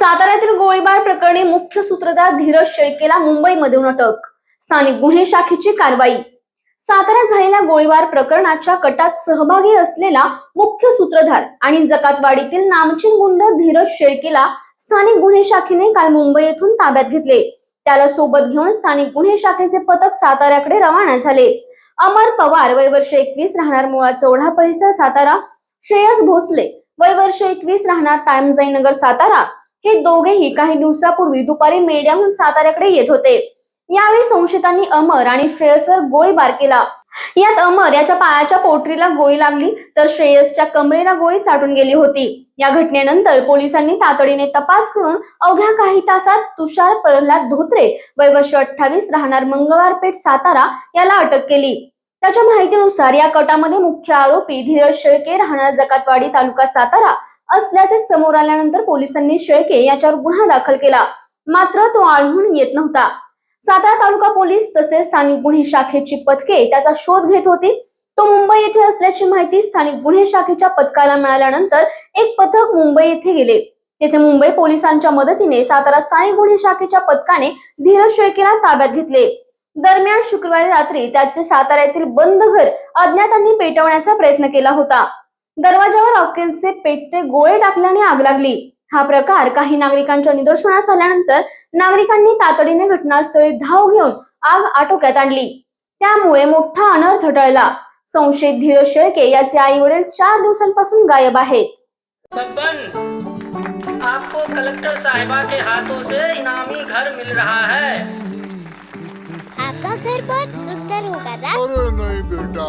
साताऱ्यातील गोळीबार प्रकरणी मुख्य सूत्रधार धीरज शेळकेला मुंबईमधून अटक. स्थानिक गुन्हे शाखेची कारवाई. साताऱ्यात झालेल्या गोळीबार प्रकरणाच्या कटात सहभागी असलेला मुख्य सूत्रधार आणि जकातवाडीतील नामचीन गुंड धीरज शेळकेला स्थानिक गुन्हे शाखेने काल मुंबई येथून ताब्यात घेतले. त्याला सोबत घेऊन स्थानिक गुन्हे शाखेचे पथक साताऱ्याकडे रवाना झाले. अमर पवार वय वर्ष एकवीस राहणार मुळा चौढा परिसर सातारा. श्रेयस भोसले वय वर्ष एकवीस राहणार तायमजाईनगर सातारा. हे दोघेही काही दिवसापूर्वी दुपारी मेड्याहून साताऱ्याकडे येत होते. यावेळी संशयितांनी अमर आणि श्रेयसवर गोळीबार केला. यात अमर याच्या पायाच्या पोटरीला गोळी लागली तर श्रेयसच्या कमरेला गोळी चाटून गेली होती. या घटनेनंतर पोलिसांनी तातडीने तपास करून अवघ्या काही तासात तुषार प्रल्हाद धोत्रे वय अठ्ठावीस राहणार मंगळवारपेठ सातारा याला अटक केली. त्याच्या माहितीनुसार या कटामध्ये मुख्य आरोपी धीरज शेळके राहणार जकातवाडी तालुका सातारा. असल्याचे समोर आल्यानंतर पोलिसांनी शेळके याच्यावर गुन्हा दाखल केला. मात्र तो आढळून येत नव्हता. सातारा तालुका पोलीस तसेच स्थानिक गुन्हे शाखेची पथके त्याचा शोध घेत होती. तो मुंबई येथे असल्याची माहिती स्थानिक गुन्हे शाखेच्या पथकाला मिळाल्यानंतर एक पथक मुंबई येथे गेले. तेथे मुंबई पोलिसांच्या मदतीने सातारा स्थानिक गुन्हे शाखेच्या पथकाने धीरज शेळकेला ताब्यात घेतले. दरम्यान शुक्रवारी रात्री त्याचे साताऱ्यातील बंद घर अज्ञातांनी पेटवण्याचा प्रयत्न केला होता. दरवाजावर अखेरचे पेटते गोळे टाकल्याने आग लागली. हा प्रकार काही नागरिकांच्या निदर्शनास आल्यानंतर नागरिकांनी तातडीने घटनास्थळी धाव घेऊन आग आटोक्यात आणली. त्यामुळे मोठा अनर्थ टळला. संशयित धीरज शेळके याचे आई वडील चार दिवसांपासून गायब आहेत. आपको कलेक्टर साहिबा के हाथों से इनामी घर मिल रहा है। आपका घर बहुत सुंदर होगा ना अरे नहीं बेटा।